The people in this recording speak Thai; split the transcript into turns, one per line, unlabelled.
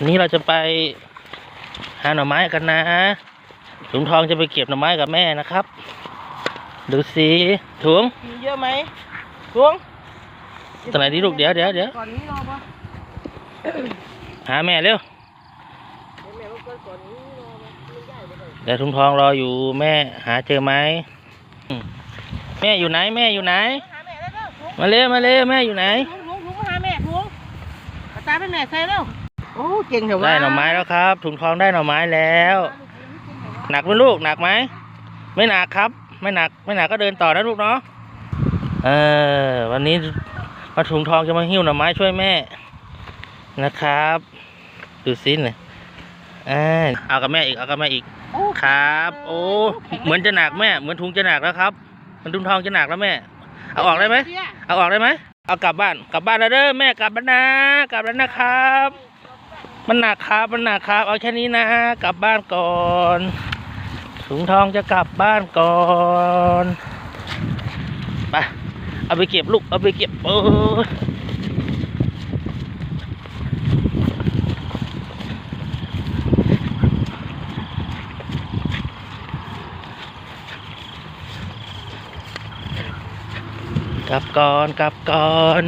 วันนี้เราจะไปหาหน่อไม้กันนะถุงทองจะไปเก็บหน่อไม้กับแม่นะครับ ดูสิถุง
มีเยอะไหมทวง
ตอนไหนดีลูกเดี๋ยวเดี๋ยวเดี๋ยว
ก่อนนี้รอปะ
หาแม่เร็ว
เดี๋ยวแม่
ถุงทองรออยู่แม่หาเจอไหมแม่อยู่ไหนแม่อยู่ไหน
มา
เร็วมาเร็วแม่อยู่ไหน
ทวงทวงทวงมาหาแม่ทวงตาเป็นแม่ใส่แล้ว อ้เก่งเถอะวะ
ได้หน่อไม้แล้วครับ ถุงทองได้หน่อไม้แล้ว หนักไหมลูกหนักไหมไม่หนักครับ ไม่หนัก ไม่หนักก็เดินต่อนะลูกเนาะเออวันนี้มาถุงทองจะมาหิ้วหน่อไม้ช่วยแม่นะครับ ดูสิเนี่ยเอากับแม่อีกเอากับแม่อีกครับ โอ้เหมือนจะหนักแม่ เหมือนถุงจะหนักแล้วครับเหมันถุงทองจะหนักแล้วแม่ เอาออกได้ไหม
เสีย
เอาออกได้ไหมเอากลับบ้าน กลับบ้านแล้วเด้อแม่กลับแล้วนะ กลับแล้วนะครับ มันหนักครับ มันหนักครับ เอาแค่นี้นะ กลับบ้านก่อนถุงทองจะกลับบ้านก่อนไปเอาไปเก็บลูก เอาไปเก็บโอ้กลับก่อน กลับก่อน